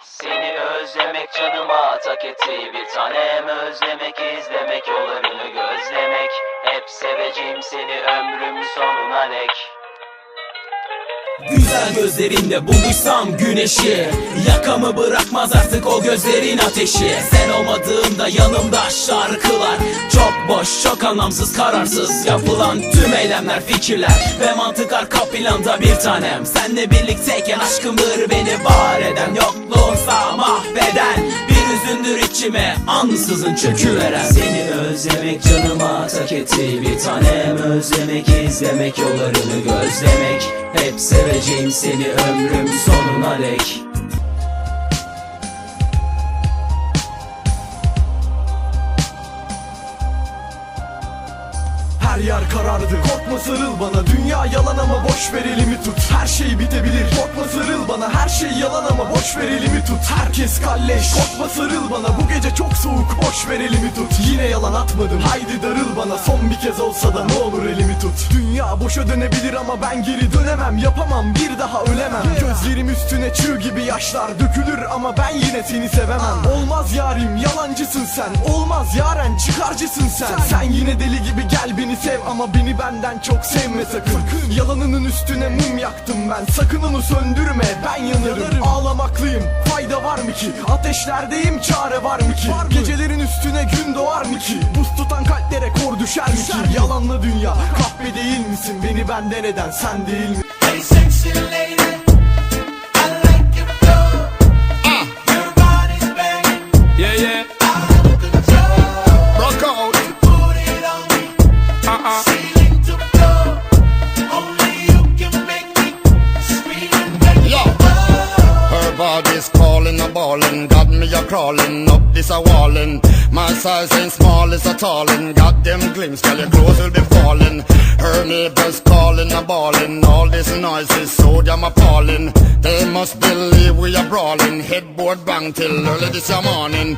Seni özlemek canıma tak etti. Bir tanem Özlemek izlemek yollarını gözlemek. Hep seveceğim seni ömrüm sonuna dek Güzel gözlerinde buluşsam güneşi Yakamı bırakmaz artık o gözlerin ateşi. Sen olmadığında yanımda şarkılar Çok boş, çok anlamsız, kararsız Yapılan tüm eylemler, fikirler Ve mantık arka planda bir tanem. Senle birlikteyken aşkımdır beni var eden Yokluğunsa mahveden Bir hüzündür içime ansızın çöküveren. Seni etti bir tanem Özlemek izlemek yollarını gözlemek. Hep seveceğim seni ömrüm sonuna dek Her yer karardı. Korkma sarıl bana. Dünya yalan ama boş ver elimi tut. Her şey bitebilir. Korkma sarıl bana. Her şey yalan ama boş ver elimi tut. Herkes kalleş. Korkma sarıl bana. Bu gece çok soğuk. Boş ver elimi tut. Yine yalan atmadım. Haydi darıl bana. Son bir kez olsa da ne olur tut Dünya boşa dönebilir ama ben geri dönemem. Yapamam bir daha ölemem. Gözlerim üstüne çığ gibi yaşlar dökülür Ama ben yine seni sevemem. Olmaz yarim yalancısın sen. Olmaz yaren çıkarcısın sen. Sen. Yine deli gibi gel beni sev Ama beni benden çok sevme sakın, Yalanının üstüne mum yaktım ben. Sakın onu söndürme ben yanarım. Ağlamaklıyım. Fayda var mı ki? Ateşlerdeyim çare var mı ki? Gecelerin üstüne gün doğar mı ki? Buz düşer ki Yalanla dünya kahpe değil misin? Beni benden eden sen değil mi Body's calling a ballin', got me a crawling up this a wallin'. My size ain't small, it's a tallin'. Got them glimpse, girl, your clothes will be falling. Her neighbors calling a ballin', all this noise is so damn appalling. They must believe we are brawling, headboard bang till early this morning.